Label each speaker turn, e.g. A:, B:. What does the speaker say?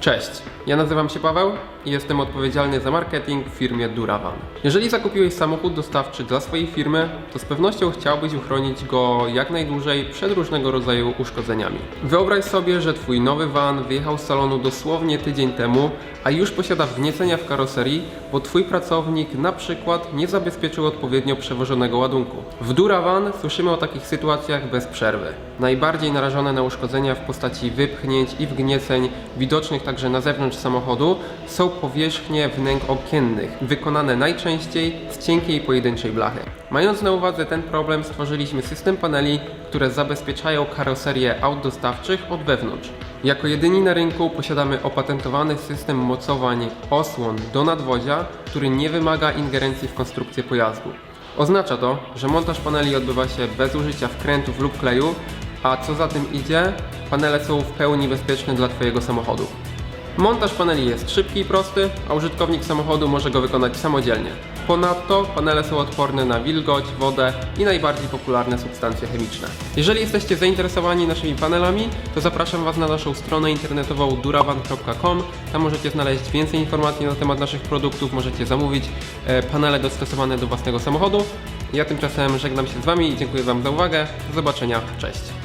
A: Cześć, ja nazywam się Paweł i jestem odpowiedzialny za marketing w firmie Duravan. Jeżeli zakupiłeś samochód dostawczy dla swojej firmy, to z pewnością chciałbyś uchronić go jak najdłużej przed różnego rodzaju uszkodzeniami. Wyobraź sobie, że twój nowy van wyjechał z salonu dosłownie tydzień temu, a już posiada wgniecenia w karoserii, bo twój pracownik na przykład nie zabezpieczył odpowiednio przewożonego ładunku. W Duravan słyszymy o takich sytuacjach bez przerwy. Najbardziej narażone na uszkodzenia w postaci wypchnięć i wgnieceń, widocznych także na zewnątrz samochodu, są powierzchnie wnęk okiennych, wykonane najczęściej z cienkiej pojedynczej blachy. Mając na uwadze ten problem, stworzyliśmy system paneli, które zabezpieczają karoserię aut dostawczych od wewnątrz. Jako jedyni na rynku posiadamy opatentowany system mocowań osłon do nadwozia, który nie wymaga ingerencji w konstrukcję pojazdu. Oznacza to, że montaż paneli odbywa się bez użycia wkrętów lub kleju, a co za tym idzie, panele są w pełni bezpieczne dla Twojego samochodu. Montaż paneli jest szybki i prosty, a użytkownik samochodu może go wykonać samodzielnie. Ponadto panele są odporne na wilgoć, wodę i najbardziej popularne substancje chemiczne. Jeżeli jesteście zainteresowani naszymi panelami, to zapraszam Was na naszą stronę internetową duravan.com. Tam możecie znaleźć więcej informacji na temat naszych produktów, możecie zamówić e, panele dostosowane do własnego samochodu. Ja tymczasem żegnam się z Wami i dziękuję Wam za uwagę. Do zobaczenia, cześć!